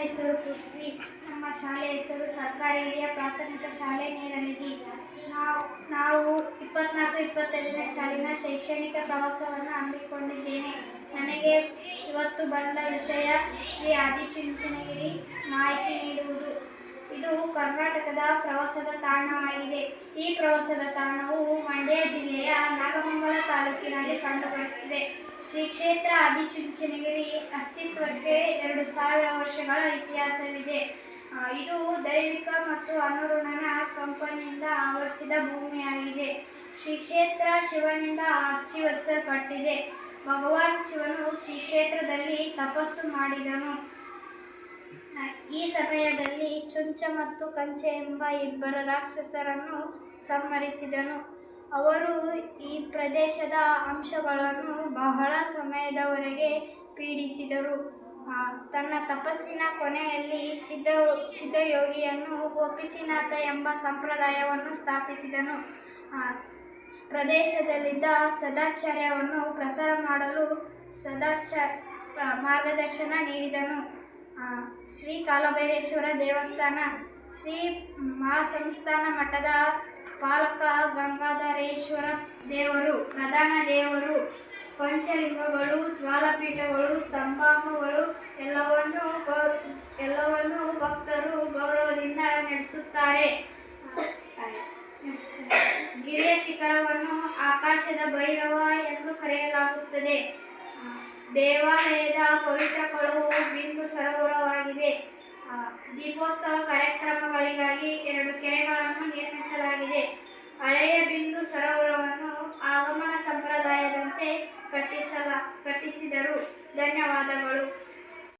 ಹೆಸರು ಪೃಥ್ವಿ. ನಮ್ಮ ಶಾಲೆ ಹೆಸರು ಸರ್ಕಾರಿ ಹಿರಿಯ ಪ್ರಾಥಮಿಕ ಶಾಲೆ ನೇರಲಿಗಿ. ನಾವು ನಾವು ಇಪ್ಪತ್ನಾಲ್ಕು, ಇಪ್ಪತ್ತೈದನೇ ಸಾಲಿನ ಶೈಕ್ಷಣಿಕ ಪ್ರವಾಸವನ್ನು ಹಮ್ಮಿಕೊಂಡಿದ್ದೇನೆ. ನನಗೆ ಇವತ್ತು ಬಂದ ವಿಷಯ ಶ್ರೀ ಆದಿಚುಂಚನಗಿರಿ ಮಾಹಿತಿ ನೀಡುವುದು. ಇದು ಕರ್ನಾಟಕದ ಪ್ರವಾಸದ ತಾಣವಾಗಿದೆ. ಈ ಪ್ರವಾಸದ ತಾಣವು ಮಂಡ್ಯ ಜಿಲ್ಲೆಯ ನಾಗಮಂಗಲ ತಾಲೂಕಿನಲ್ಲಿ ಕಂಡುಬರುತ್ತದೆ. ಶ್ರೀ ಕ್ಷೇತ್ರ ಆದಿಚುಂಚನಗಿರಿ ಅಸ್ತಿತ್ವಕ್ಕೆ ಎರಡು ಸಾವಿರ ವರ್ಷಗಳ ಇತಿಹಾಸವಿದೆ. ಇದು ದೈವಿಕ ಮತ್ತು ಅನುರುಣನ ಕಂಪನಿಯಿಂದ ಆವರಿಸಿದ ಭೂಮಿಯಾಗಿದೆ. ಶ್ರೀ ಕ್ಷೇತ್ರ ಶಿವನಿಂದ ಅಚ್ಚಿವರಿಸಲ್ಪಟ್ಟಿದೆ ಭಗವಾನ್ ಶಿವನು ಶ್ರೀ ಕ್ಷೇತ್ರದಲ್ಲಿ ತಪಸ್ಸು ಮಾಡಿದನು. ಈ ಸಮಯದಲ್ಲಿ ಚುಂಚ ಮತ್ತು ಕಂಚೆ ಎಂಬ ಇಬ್ಬರು ರಾಕ್ಷಸರನ್ನು ಸಂಹರಿಸಿದನು. ಅವರು ಈ ಪ್ರದೇಶದ ಅಂಶಗಳನ್ನು ಬಹಳ ಸಮಯದವರೆಗೆ ಪೀಡಿಸಿದರು. ತನ್ನ ತಪಸ್ಸಿನ ಕೊನೆಯಲ್ಲಿ ಸಿದ್ಧ, ಸಿದ್ಧಯೋಗಿಯನ್ನು ಗೋಪಿಸಿನಾಥ ಎಂಬ ಸಂಪ್ರದಾಯವನ್ನು ಸ್ಥಾಪಿಸಿದನು. ಪ್ರದೇಶದಲ್ಲಿದ್ದ ಸದಾಚಾರ್ಯವನ್ನು ಪ್ರಸಾರ ಮಾಡಲು ಸದಾಚಾರ್ ಮಾರ್ಗದರ್ಶನ ನೀಡಿದನು. ಶ್ರೀ ಕಾಲಭೈರೇಶ್ವರ ದೇವಸ್ಥಾನ, ಶ್ರೀ ಮಹಾಸಂಸ್ಥಾನ ಮಠದ ಪಾಲಕ ಗಂಗಾಧರೇಶ್ವರ ದೇವರು, ಪ್ರಧಾನ ದೇವರು, ಪಂಚಲಿಂಗಗಳು, ಜ್ವಾಲಪೀಠಗಳು, ಸ್ತಂಭಾಂಗಗಳು, ಎಲ್ಲವನ್ನು ಎಲ್ಲವನ್ನು ಭಕ್ತರು ಗೌರವದಿಂದ ನಡೆಸುತ್ತಾರೆ. ಗಿರಿಯ ಶಿಖರವನ್ನು ಆಕಾಶದ ಭೈರವ ಎಂದು ಕರೆಯಲಾಗುತ್ತದೆ. ದೇವಾಲಯದ ಪವಿತ್ರ ಕೊಳವು ಬಿಂದು ಸರೋವರವಾಗಿದೆ. ದೀಪೋತ್ಸವ ಕಾರ್ಯಕ್ರಮಗಳಿಗಾಗಿ ಎರಡು ಕೆರೆಗಳನ್ನು ನಿರ್ಮಿಸಲಾಗಿದೆ. ಹಳೆಯ ಬಿಂದು ಸರೋವರವನ್ನು ಸಂಪ್ರದಾಯದಂತೆ ಕಟ್ಟಿಸಲ ಕಟ್ಟಿಸಿದರು. ಧನ್ಯವಾದಗಳು.